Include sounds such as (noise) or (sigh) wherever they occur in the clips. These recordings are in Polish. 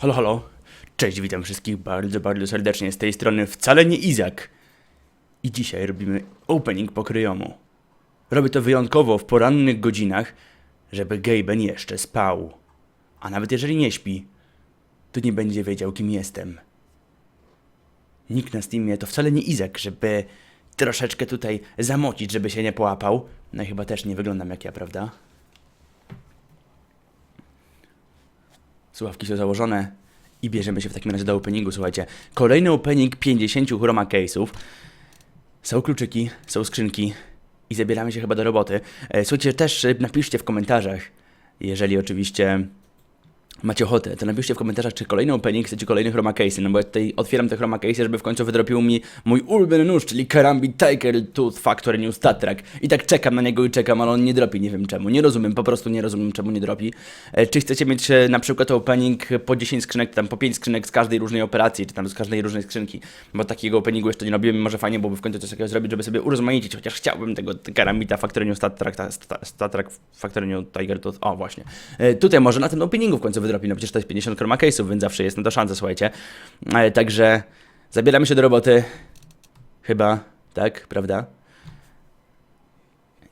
Halo, halo. Cześć, witam wszystkich bardzo, bardzo serdecznie. Z tej strony wcale nie Izak. I dzisiaj robimy opening pokryjomu. Robię to wyjątkowo w porannych godzinach, żeby Gaben jeszcze spał. A nawet jeżeli nie śpi, to nie będzie wiedział, kim jestem. Nikt na Steamie to wcale nie Izak, żeby troszeczkę tutaj zamocić, żeby się nie połapał. No i chyba też nie wyglądam jak ja, prawda? Słuchawki są założone i bierzemy się w takim razie do openingu. Słuchajcie, kolejny opening 50 chroma case'ów. Są kluczyki, są skrzynki i zabieramy się chyba do roboty. E, Słuchajcie, też e, napiszcie w komentarzach, jeżeli oczywiście macie ochotę, to napiszcie w komentarzach, czy kolejny opening chcecie kolejny chroma case'y, no bo ja tutaj otwieram te chroma case'y, żeby w końcu wydropił mi mój ulubiony nóż, czyli Karambit Tiger Tooth Factory New Star Trek. I tak czekam na niego i czekam, ale on nie dropi, nie wiem czemu. Nie rozumiem, po prostu nie rozumiem, czemu nie dropi. E, Czy chcecie mieć e, na przykład opening po 10 skrzynek, tam po 5 skrzynek z każdej różnej operacji, czy tam z każdej różnej skrzynki, bo takiego openingu jeszcze nie robiłem, może fajnie byłoby w końcu coś takiego zrobić, żeby sobie urozmaicić, chociaż chciałbym tego Karambita Factory New Star Trek, ta- sta- Star Trek Factory New Tiger Tooth, o właśnie. E, Tutaj może na tym openingu w końcu wydropi, no przecież to jest 50 chroma case'ów, więc zawsze jest na to szansa, słuchajcie. Także zabieramy się do roboty, chyba, tak, prawda?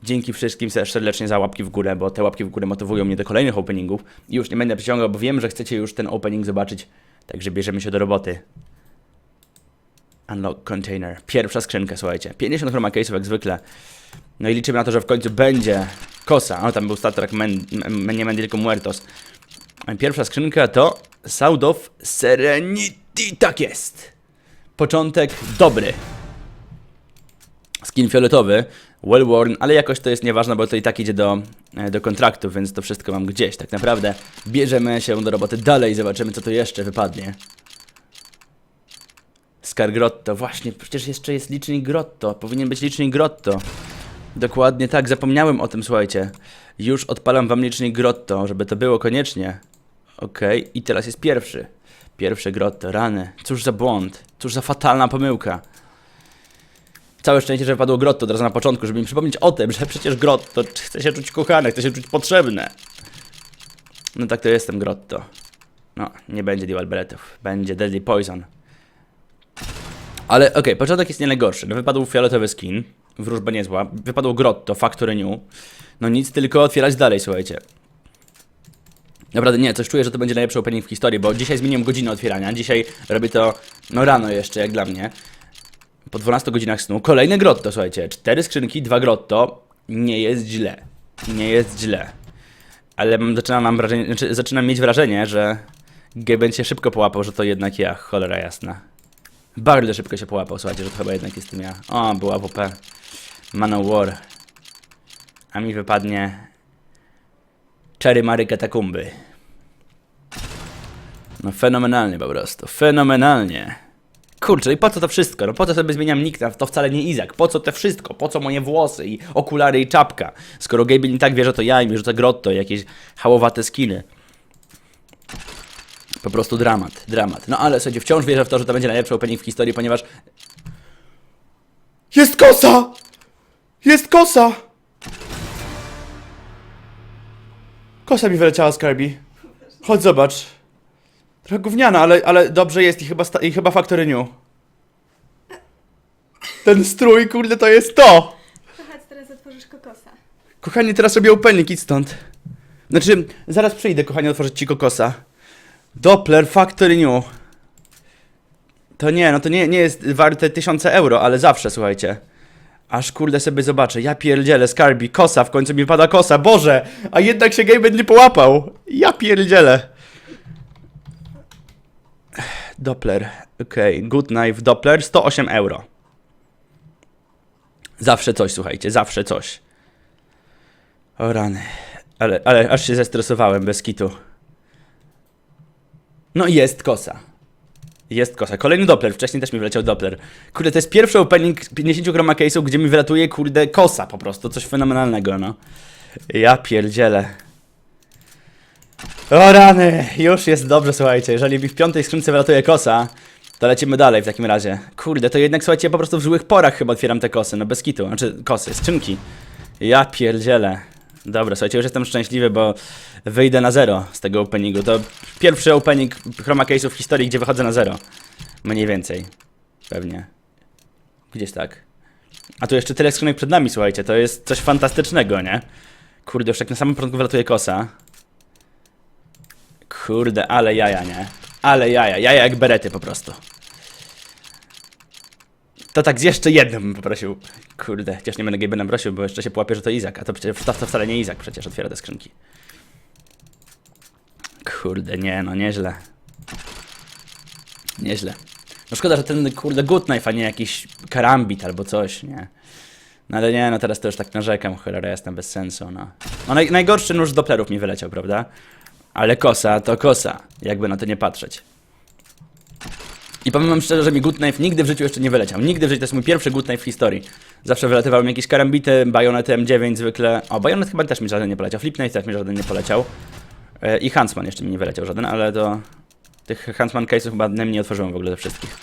Dzięki wszystkim serdecznie za łapki w górę, bo te łapki w górę motywują mnie do kolejnych openingów. I już nie będę przyciągał, bo wiem, że chcecie już ten opening zobaczyć. Także bierzemy się do roboty. Unlock container. Pierwsza skrzynka, słuchajcie. 50 chroma case'ów jak zwykle. No i liczymy na to, że w końcu będzie kosa. O, tam był Star Trek nie Mendy, tylko Muertos. Pierwsza skrzynka to Sound of Serenity. Tak jest. Początek dobry. Skin fioletowy, well worn, ale jakoś to jest nieważne, bo to i tak idzie do, e, do kontraktu, więc to wszystko mam gdzieś. Tak naprawdę bierzemy się do roboty dalej, zobaczymy co tu jeszcze wypadnie. Skargrotto, właśnie, przecież jeszcze jest licznik Grotto, powinien być licznik Grotto. Dokładnie tak, zapomniałem o tym, słuchajcie. Już odpalam wam licznik Grotto, żeby to było koniecznie. Okej, i teraz jest pierwszy. Pierwszy Grotto, rany. Cóż za błąd, cóż za fatalna pomyłka. Całe szczęście, że wypadło Grotto od razu na początku, żeby mi przypomnieć o tym, że przecież Grotto chce się czuć kochane, chce się czuć potrzebne. No tak to jestem Grotto. No, nie będzie Dual Beretów, będzie Deadly Poison. Ale okej, początek jest nie najgorszy. No, wypadł fioletowy skin, wróżba niezła. Wypadło Grotto, Factory New. No nic, tylko otwierać dalej, słuchajcie. Naprawdę nie, coś czuję, że to będzie najlepszy opening w historii, bo dzisiaj zmieniłem godzinę otwierania. Dzisiaj robię to, no rano jeszcze, jak dla mnie. Po 12 godzinach snu. Kolejne grotto, słuchajcie. Cztery skrzynki, dwa grotto. Nie jest źle. Nie jest źle. Ale zaczynam, mam wrażenie, znaczy, zaczynam mieć wrażenie, że Gaben się szybko połapał, że to jednak ja. Cholera jasna. Bardzo szybko się połapał, słuchajcie, że to chyba jednak jestem ja. O, była WP. Man War. A mi wypadnie... Cherry Mary Katakumby. No fenomenalnie po prostu. Fenomenalnie. Kurczę, i po co to wszystko? No po co sobie zmieniam nick to wcale nie Izak? Po co to wszystko? Po co moje włosy i okulary i czapka? Skoro Gaben i tak wie, że to ja i mi rzuca grotto i jakieś hałowate skiny. Po prostu dramat, dramat. No ale słuchajcie, wciąż wierzę w to, że to będzie najlepszy opening w historii, ponieważ... Jest kosa! Jest kosa! Kosa mi wyleciała z Kirby. Chodź zobacz. Trochę gówniana, ale, ale dobrze jest i chyba, sta- i chyba Factory New. Ten strój, kurde, to jest to! Chodź, teraz otworzysz kokosa. Kochanie, teraz robię opening, idź stąd. Znaczy, zaraz przyjdę, kochanie, otworzyć ci kokosa. Doppler Factory New. To nie, no to nie, nie jest warte tysiące euro, ale zawsze, słuchajcie. Aż kurde sobie zobaczę, ja pierdzielę, skarbi, kosa, w końcu mi pada kosa, Boże! A jednak się Gaben nie połapał. Ja pierdzielę. Doppler, okej, good knife, Doppler, 108 euro. Zawsze coś, słuchajcie, zawsze coś. O rany. Ale, ale aż się zestresowałem bez kitu. No i jest kosa. Jest kosa. Kolejny Doppler. Wcześniej też mi wleciał Doppler. Kurde, to jest pierwszy opening 50 chroma case'u, gdzie mi wylatuje, kurde, kosa po prostu. Coś fenomenalnego, no. Ja pierdzielę. O rany! Już jest dobrze, słuchajcie. Jeżeli mi w piątej skrzynce wylatuje kosa, to lecimy dalej w takim razie. Kurde, to jednak, słuchajcie, po prostu w złych porach chyba otwieram te kosy. No bez kitu. Znaczy, kosy, skrzynki. Ja pierdzielę. Dobra, słuchajcie, już jestem szczęśliwy, bo wyjdę na zero z tego openingu. To pierwszy opening Chroma Case'u w historii, gdzie wychodzę na zero. Mniej więcej. Pewnie. Gdzieś tak. A tu jeszcze tyle skrzynek przed nami, słuchajcie, to jest coś fantastycznego, nie? Kurde, już tak na samym początku wylatuje kosa. Kurde, ale jaja, nie? Ale jaja, jaja jak berety po prostu. To tak z jeszcze jednym bym poprosił. Kurde, chociaż nie będę Gabenem prosił, bo jeszcze się połapie, że to Izak, a to przecież to, to wcale nie Izak przecież otwiera te skrzynki. Kurde, nie, no nieźle. Nieźle. No szkoda, że ten kurde good knife, a nie jakiś karambit albo coś, nie? No ale nie, no teraz to już tak narzekam, cholera jestem bez sensu, no. No naj, najgorszy nóż z Dopplerów mi wyleciał, prawda? Ale kosa to kosa, jakby na to nie patrzeć. I powiem wam szczerze, że mi Good Knife nigdy w życiu jeszcze nie wyleciał. Nigdy w życiu, to jest mój pierwszy Good Knife w historii. Zawsze wylatywały mi jakieś karambity, bajonety M9 zwykle. O, bajonet chyba też mi żaden nie poleciał. Flip Knife też mi żaden nie poleciał. E, I Huntsman jeszcze mi nie wyleciał żaden, ale to... Tych Huntsman case'ów chyba najmniej otworzyłem w ogóle ze wszystkich.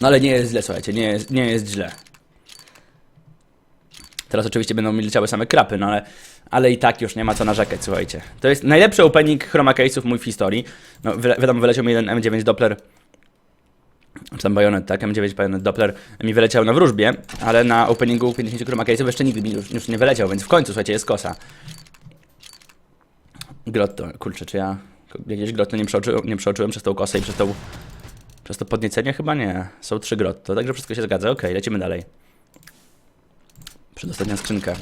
No ale nie jest źle, słuchajcie, nie jest, nie jest źle. Teraz oczywiście będą mi leciały same krapy, no ale, ale i tak już nie ma co narzekać, słuchajcie. To jest najlepszy opening chroma case'ów mój w historii. No wi- wiadomo, wyleciał mi jeden M9 Doppler, czy tam bajonet, tak, M9 bajonet Doppler mi wyleciał na wróżbie, ale na openingu 50 chroma case'ów jeszcze nigdy mi już, już nie wyleciał, więc w końcu, słuchajcie, jest kosa. Grotto, kurczę, czy ja jakieś grotto nie przeoczyłem, nie przeoczyłem przez tą kosę i przez tą, przez to podniecenie? Chyba nie. Są trzy grotto, także wszystko się zgadza. Okej, lecimy dalej. Przedostatnia skrzynka.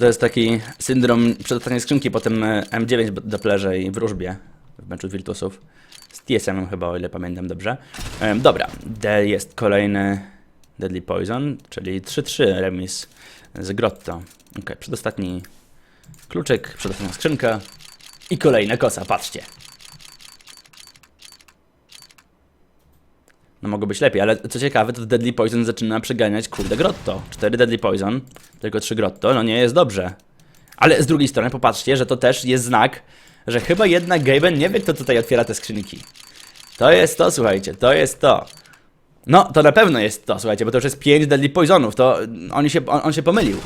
To jest taki syndrom przedostatniej skrzynki po tym e, M9 w Dopplerze i wróżbie w meczu Virtusów. Z TSM chyba, o ile pamiętam dobrze. Em, dobra, jest kolejny Deadly Poison, czyli 3-3 remis z Grotto. Ok, przedostatni kluczyk, przedostatnia skrzynka i kolejna kosa, patrzcie. No mogło być lepiej, ale co ciekawe, to Deadly Poison zaczyna przeganiać, kurde, Grotto. 4 Deadly Poison, tylko 3 Grotto, no nie jest dobrze. Ale z drugiej strony popatrzcie, że to też jest znak, że chyba jednak Gaben nie wie, kto tutaj otwiera te skrzynki. To jest to, słuchajcie, to jest to. No, to na pewno jest to, słuchajcie, bo to już jest 5 Deadly Poisonów, to on się, on, on się pomylił.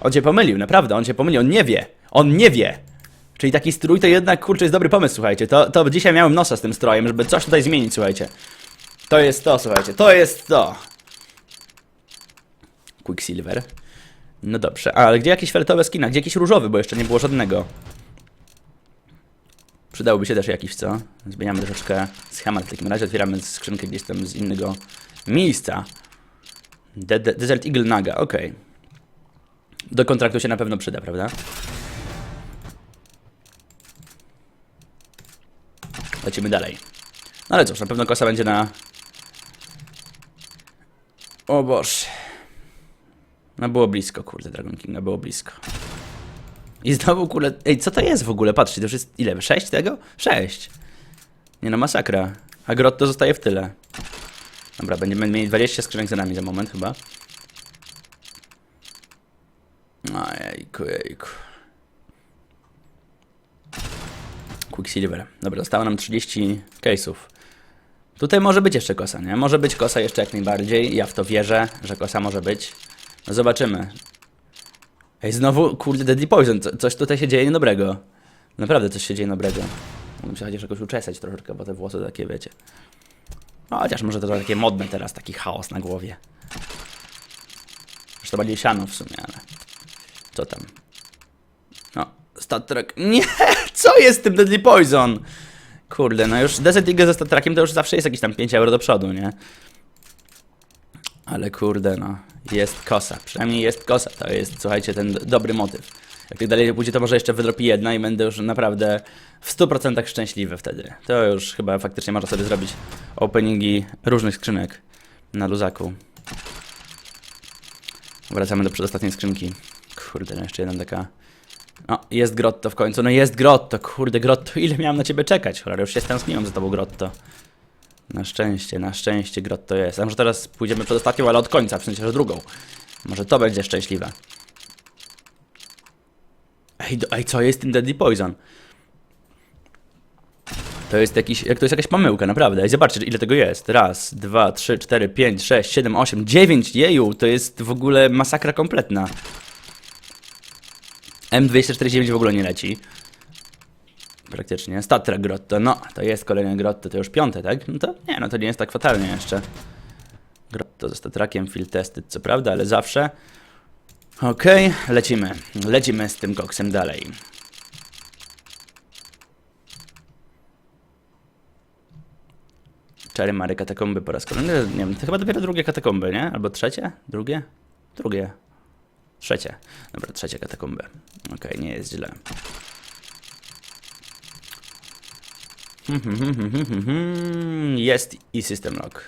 On się pomylił, naprawdę, on się pomylił, on nie wie. On nie wie. Czyli taki strój to jednak, kurczę, jest dobry pomysł, słuchajcie. To, to dzisiaj miałem nosa z tym strojem, żeby coś tutaj zmienić, słuchajcie. To jest to, słuchajcie, to jest to. Quicksilver. No dobrze, ale gdzie jakieś fioletowe skina? Gdzie jakiś różowy, bo jeszcze nie było żadnego. Przydałby się też jakiś, co? Zmieniamy troszeczkę schemat w takim razie, otwieramy skrzynkę gdzieś tam z innego miejsca. De De Desert Eagle Naga, okej. Do kontraktu się na pewno przyda, prawda? Lecimy dalej. No ale cóż, na pewno kosa będzie na... O Boże. No było blisko, kurde, Dragon Kinga, było blisko. I znowu, kurde, ej, co to jest w ogóle? Patrzcie, to już jest ile? 6 tego? 6. Nie no, masakra. A Grotto zostaje w tyle. Dobra, będziemy mieli 20 skrzynek za nami za moment chyba. Ojejku, jejku. Quicksilver. Dobra, zostało nam 30 case'ów. Tutaj może być jeszcze kosa, nie? Może być kosa jeszcze jak najbardziej. Ja w to wierzę, że kosa może być. No zobaczymy. Ej, znowu, kurde, Deadly Poison. Co, coś tutaj się dzieje niedobrego. Naprawdę coś się dzieje niedobrego. Mógłbym się chociaż jakoś uczesać troszeczkę, bo te włosy takie, wiecie. No, chociaż może to takie modne teraz, taki chaos na głowie. Zresztą bardziej siano w sumie, ale... Co tam? No, Star Trek... Nie! (laughs) Co jest z tym Deadly Poison? Kurde, no już Desert Eagle ze Star Trekiem to już zawsze jest jakieś tam 5 euro do przodu, nie? Ale kurde, no. Jest kosa. Przynajmniej jest kosa. To jest, słuchajcie, ten dobry motyw. Jak tak dalej pójdzie, to może jeszcze wydropi jedna i będę już naprawdę w 100% szczęśliwy wtedy. To już chyba faktycznie można sobie zrobić openingi różnych skrzynek na luzaku. Wracamy do przedostatniej skrzynki. Kurde, no jeszcze jedna taka... No, jest grotto w końcu. No jest grotto, kurde, grotto. Ile miałem na ciebie czekać? Cholera, już się stęskniłem za tobą, grotto. Na szczęście, na szczęście grotto jest. A może teraz pójdziemy przed ostatnią, ale od końca, w sensie, że drugą. Może to będzie szczęśliwe. Ej, do, ej co jest tym Deadly Poison? To jest jakiś, jak to jest jakaś pomyłka, naprawdę. Ej, zobaczcie, ile tego jest. Raz, dwa, trzy, cztery, pięć, sześć, siedem, osiem, dziewięć. Jeju, to jest w ogóle masakra kompletna. M249 w ogóle nie leci. Praktycznie. Statra Grotto, no, to jest kolejne Grotto, to już piąte, tak? No to nie, no to nie jest tak fatalnie jeszcze. Grotto ze statrakiem, field tested, co prawda, ale zawsze. Okej, lecimy. Lecimy z tym koksem dalej. Czary Mary katakomby po raz kolejny. Nie wiem, to chyba dopiero drugie katakomby, nie? Albo trzecie? Drugie? Drugie. Trzecie. Dobra, trzecie katakomby. Okej, nie jest źle. (laughs) Jest i system lock.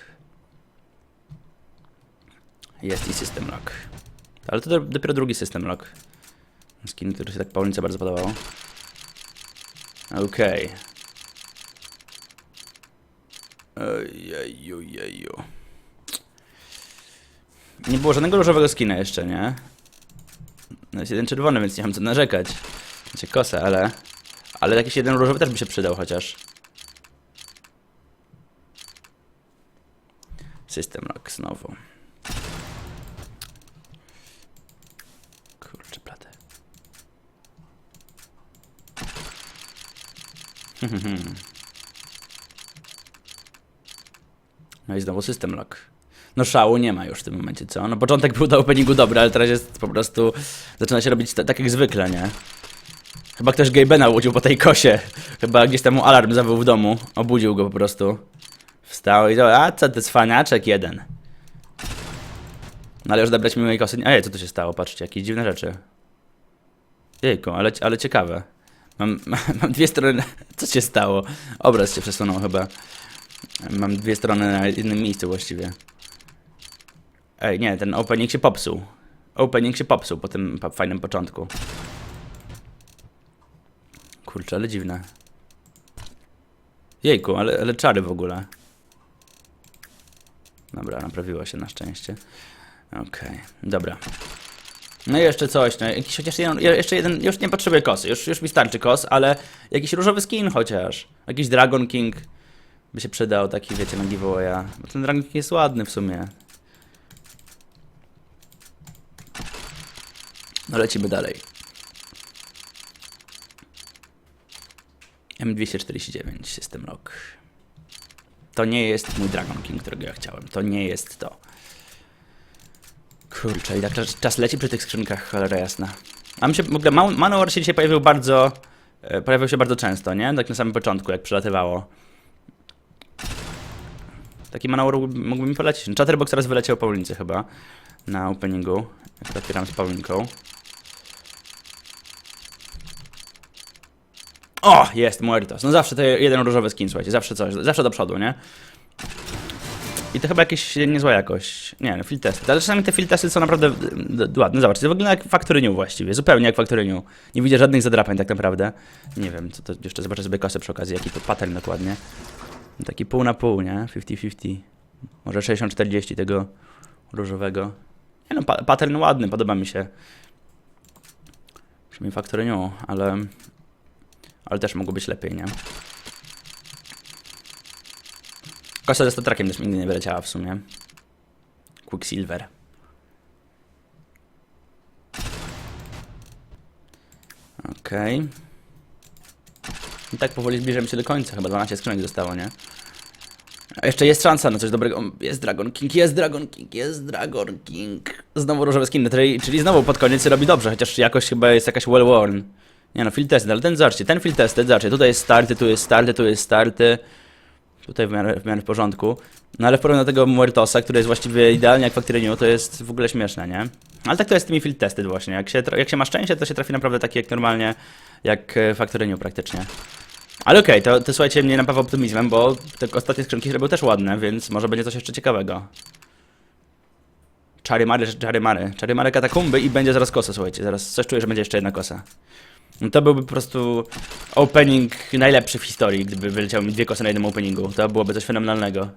Jest i system lock. Ale to do, dopiero drugi system lock. Skin, który się tak Paulince bardzo podobał. Okej. Ojejujeju. Nie było żadnego różowego skina jeszcze, nie? No jest jeden czerwony, więc nie mam co narzekać. Znaczy kosę, ale... Ale jakiś jeden różowy też by się przydał chociaż. System lock znowu. Kurczę, platę. (laughs) No i znowu system lock. No szału nie ma już w tym momencie, co? No początek był do openingu dobry, ale teraz jest po prostu... Zaczyna się robić ta- tak jak zwykle, nie? Chyba ktoś Gabena łudził po tej kosie. Chyba gdzieś tam mu alarm zawył w domu. Obudził go po prostu. Wstał i to, a co ty cwaniaczek jeden. No ale już odebrać mi mojej kosy. Ej, co tu się stało? Patrzcie, jakieś dziwne rzeczy. Jejku, ale, ale ciekawe. Mam, (laughs) mam dwie strony. (laughs) Co się stało? Obraz się przesunął chyba. Mam dwie strony na jednym miejscu właściwie. Ej, nie, ten opening się popsuł. Opening się popsuł po tym fajnym początku. Kurczę, ale dziwne. Jejku, ale, ale czary w ogóle. Dobra, naprawiło się na szczęście. Okej, dobra. No i jeszcze coś, no jakiś chociaż jeden, jeszcze jeden, już nie potrzebuję kosy, już, już mi starczy kos, ale jakiś różowy skin chociaż. Jakiś Dragon King by się przydał, taki wiecie, na giveawaya. Bo ten Dragon King jest ładny w sumie. No lecimy dalej. M249 System Lock. To nie jest mój Dragon King, którego ja chciałem. To nie jest to. Kurczę, i tak czas- leci przy tych skrzynkach, cholera jasna. A się w ogóle Man- Manowar się dzisiaj pojawił bardzo. e, Pojawiał się bardzo często, nie? Tak na samym początku, jak przelatywało. Taki Manowar mógłby mi polecić. Chatterbox teraz wyleciał po ulicy chyba. Na openingu. Jak otwieram z Paulinką. O, jest Muertos. No zawsze to jeden różowy skin, słuchajcie, zawsze coś, zawsze do przodu, nie? I to chyba jakieś niezła jakość. Nie, no, field testy. Ale czasami te field testy są naprawdę d- ładne. Zobacz, to wygląda jak Factory New właściwie, zupełnie jak Factory New. Nie widzę żadnych zadrapań tak naprawdę. Nie wiem, co to jeszcze zobaczę sobie kosę przy okazji, jaki to pattern dokładnie. Taki pół na pół, nie? 50-50. Może 60-40 tego różowego. Nie no, pa pattern ładny, podoba mi się. Przynajmniej Factory New, ale... Ale też mogło być lepiej, nie? Kosa ze statrakiem też nigdy nie wyleciała w sumie. Quicksilver. Okej. I tak powoli zbliżamy się do końca, chyba 12 skrzynek zostało, nie? A jeszcze jest szansa na coś dobrego. Jest Dragon King, jest Dragon King, jest Dragon King. Znowu różowe skiny, czyli, czyli znowu pod koniec robi dobrze, chociaż jakoś chyba jest jakaś well worn. Nie no, field tested, ale ten zobaczcie, ten field tested, zobaczcie, tutaj jest starty, tu jest starty, tu jest starty. Tutaj w miarę, w miarę w porządku. No ale w porównaniu do tego Muertosa, który jest właściwie idealnie jak Factory to jest w ogóle śmieszne, nie? Ale tak to jest z tymi field tested właśnie. Jak się, jak się ma szczęście, to się trafi naprawdę taki jak normalnie, jak Factory praktycznie. Ale okej, to, to słuchajcie, mnie napawa optymizmem, bo te ostatnie skrzynki robią też ładne, więc może będzie coś jeszcze ciekawego. Czary mary, czary mary. Czary mary katakumby i będzie zaraz kosa, słuchajcie. Zaraz coś czuję, że będzie jeszcze jedna kosa. No To byłby po prostu opening najlepszy w historii, gdyby wyleciały mi dwie kosy na jednym openingu. To byłoby coś fenomenalnego.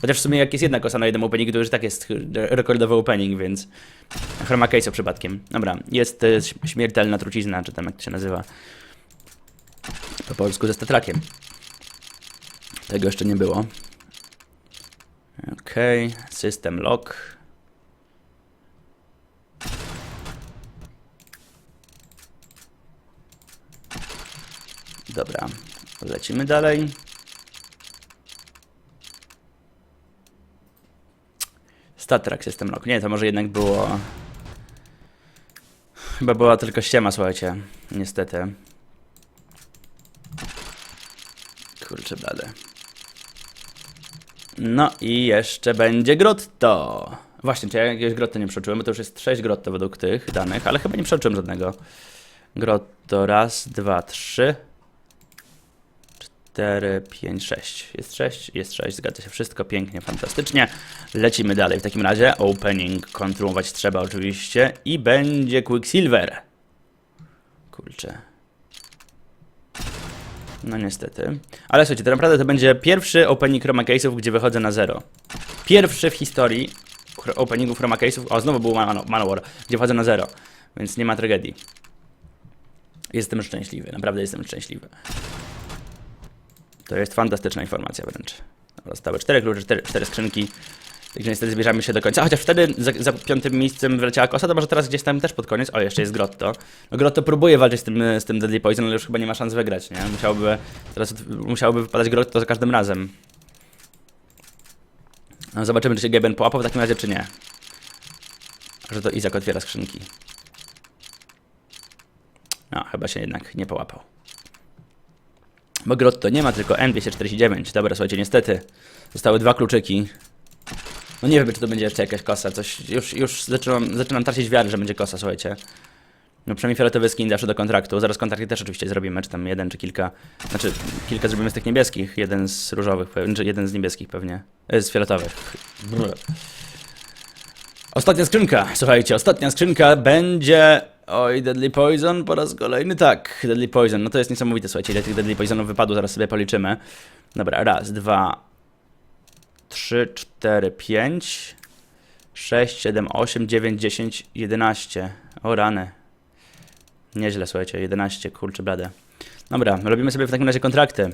Chociaż w sumie jak jest jedna kosa na jednym openingu, to już tak jest rekordowy opening, więc... Chroma case'o przypadkiem. Dobra, jest e, śmiertelna trucizna, czy tam jak to się nazywa. Po polsku ze statrakiem. Tego jeszcze nie było. Okej, system lock. Dobra, lecimy dalej. Statrax System Lock. Nie, to może jednak było... Chyba była tylko ściema, słuchajcie. Niestety. Kurczę blade. No i jeszcze będzie grotto. Właśnie, czy ja jakiegoś grotto nie przeoczyłem, bo to już jest 6 grotto według tych danych, ale chyba nie przeoczyłem żadnego. Grotto raz, dwa, trzy, cztery, pięć, sześć. Jest sześć, jest sześć, zgadza się wszystko, pięknie, fantastycznie. Lecimy dalej w takim razie. Opening kontynuować trzeba oczywiście i będzie Quicksilver. Kurczę. No niestety. Ale słuchajcie, to naprawdę to będzie pierwszy opening Chroma Case'ów, gdzie wychodzę na zero. Pierwszy w historii openingów Chroma Case'ów, o znowu był Man Manowar, gdzie wchodzę na zero, więc nie ma tragedii. Jestem szczęśliwy, naprawdę jestem szczęśliwy. To jest fantastyczna informacja wręcz. Zostały cztery klucze, cztery, cztery skrzynki. Także niestety zbierzamy się do końca. Chociaż wtedy za, za piątym miejscem wyleciała kosa, to może teraz gdzieś tam też pod koniec. O, jeszcze jest Grotto. No Grotto próbuje walczyć z tym, z tym Deadly Poison, ale już chyba nie ma szans wygrać, nie? Musiałby, teraz musiałoby wypadać Grotto za każdym razem. No, zobaczymy, czy się Geben połapał w takim razie, czy nie. Że to Izak otwiera skrzynki. No, chyba się jednak nie połapał. Bo Grotto nie ma, tylko N249. Dobra, słuchajcie, niestety. Zostały dwa kluczyki. No nie wiem, czy to będzie jeszcze jakaś kosa. Coś, już już zaczynam, zaczynam tracić wiarę, że będzie kosa, słuchajcie. No przynajmniej fioletowy skin zawsze do kontraktu. Zaraz kontrakty też oczywiście zrobimy, czy tam jeden, czy kilka. Znaczy, kilka zrobimy z tych niebieskich, jeden z różowych, czy jeden z niebieskich pewnie. E, z fioletowych. Brr. Ostatnia skrzynka, słuchajcie, ostatnia skrzynka będzie... Oj, Deadly Poison po raz kolejny, tak, Deadly Poison, no to jest niesamowite, słuchajcie, ile tych Deadly Poisonów wypadło, zaraz sobie policzymy. Dobra, raz, dwa, trzy, cztery, pięć, sześć, siedem, osiem, dziewięć, dziesięć, jedenaście. O rany. Nieźle, słuchajcie, 11, kurczę blade. Dobra, robimy sobie w takim razie kontrakty.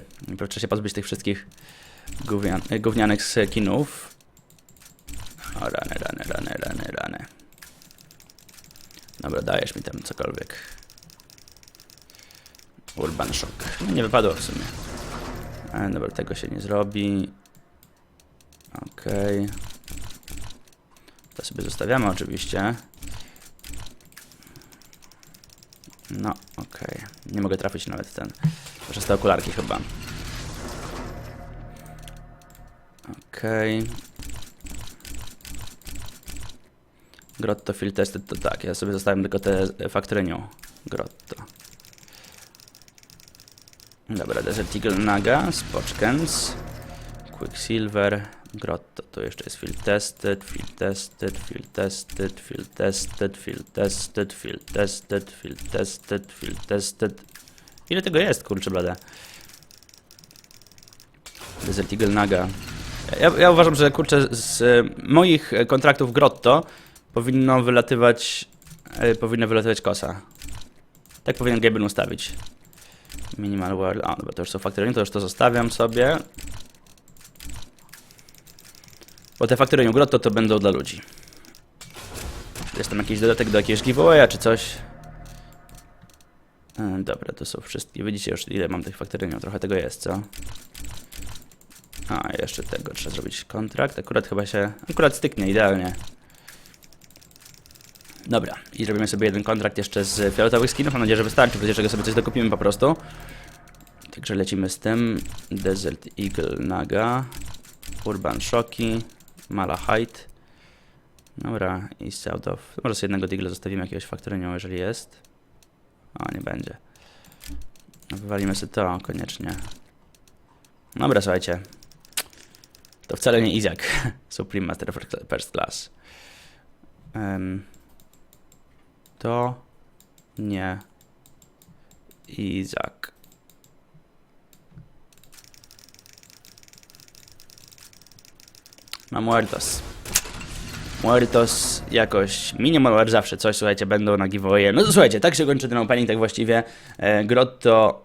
Trzeba się pozbyć tych wszystkich gównian, gównianych skinów. O, rany, rany, rany, rany, rany. Dobra, dajesz mi tam cokolwiek. Urban Shock. No nie wypadło w sumie. E, dobra, tego się nie zrobi. Okej. To sobie zostawiamy oczywiście. No, okej. Nie mogę trafić nawet ten. Przez te okularki chyba. Okej. Grotto Field Tested to tak, ja sobie zostawiam tylko te Factorynią. Grotto. Dobra, Desert Eagle Naga, Spoczkens, Quicksilver, Grotto, tu jeszcze jest Field Tested, Field Tested, Field Tested, Field Tested, Field Tested, Field Tested, Field Tested, Field Tested. Ile tego jest, kurczę blade? Desert Eagle Naga. Ja, ja uważam, że kurczę, z moich kontraktów Grotto powinno wylatywać, e, powinno wylatywać kosa. Tak powinien Gaben ustawić. Minimal World, a dobra, to już są faktory, to już to zostawiam sobie. Bo te faktory Grotto to będą dla ludzi. Jest tam jakiś dodatek do jakiegoś giveawaya czy coś. E, dobra, to są wszystkie. Widzicie już ile mam tych faktoryniów, trochę tego jest, co? A, jeszcze tego trzeba zrobić kontrakt. Akurat chyba się. Akurat styknie idealnie. Dobra, i zrobimy sobie jeden kontrakt jeszcze z fioletowych skinów. Mam nadzieję, że wystarczy, razie czego sobie coś dokupimy po prostu. Także lecimy z tym. Desert Eagle Naga. Urban Shoki. Malachite. Dobra, i South of. Może sobie jednego Digla zostawimy jakiegoś faktorynią, jeżeli jest. O, nie będzie. Wywalimy sobie to koniecznie. Dobra, słuchajcie. To wcale nie Izak. (laughs) Supreme Master First Class. Em, to nie Izak. Ma Muertos. Muertos jakoś minimal zawsze coś, słuchajcie, będą na giveaway. No to słuchajcie, tak się kończy ten opening, tak właściwie. E, Grotto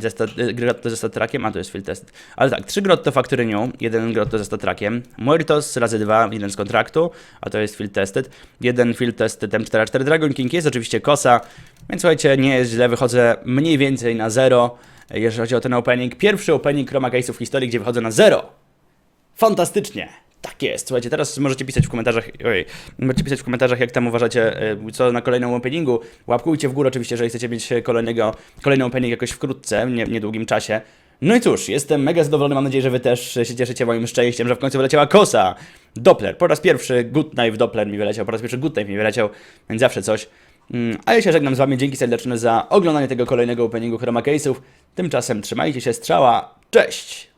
ze, sta, e, grotto ze statrakiem, a to jest field test. Ale tak, trzy grotto Factory jeden grotto ze statrakiem, Muertos razy dwa, jeden z kontraktu, a to jest field tested, jeden field tested M44 Dragon King, jest oczywiście kosa, więc słuchajcie, nie jest źle, wychodzę mniej więcej na zero, e, jeżeli chodzi o ten opening. Pierwszy opening Chroma Case'ów w historii, gdzie wychodzę na zero. Fantastycznie! Tak jest. Słuchajcie, teraz możecie pisać w komentarzach, ojej, możecie pisać w komentarzach, jak tam uważacie, e, co na kolejnym openingu. Łapkujcie w górę oczywiście, jeżeli chcecie mieć kolejnego, kolejny opening jakoś wkrótce, w nie, niedługim czasie. No i cóż, jestem mega zadowolony, mam nadzieję, że wy też się cieszycie moim szczęściem, że w końcu wyleciała kosa. Doppler, po raz pierwszy Good Knife Doppler mi wyleciał, po raz pierwszy Good Knife mi wyleciał, więc zawsze coś. Mm, A ja się żegnam z wami, dzięki serdeczne za oglądanie tego kolejnego openingu Chroma Case'ów. Tymczasem trzymajcie się, strzała, cześć!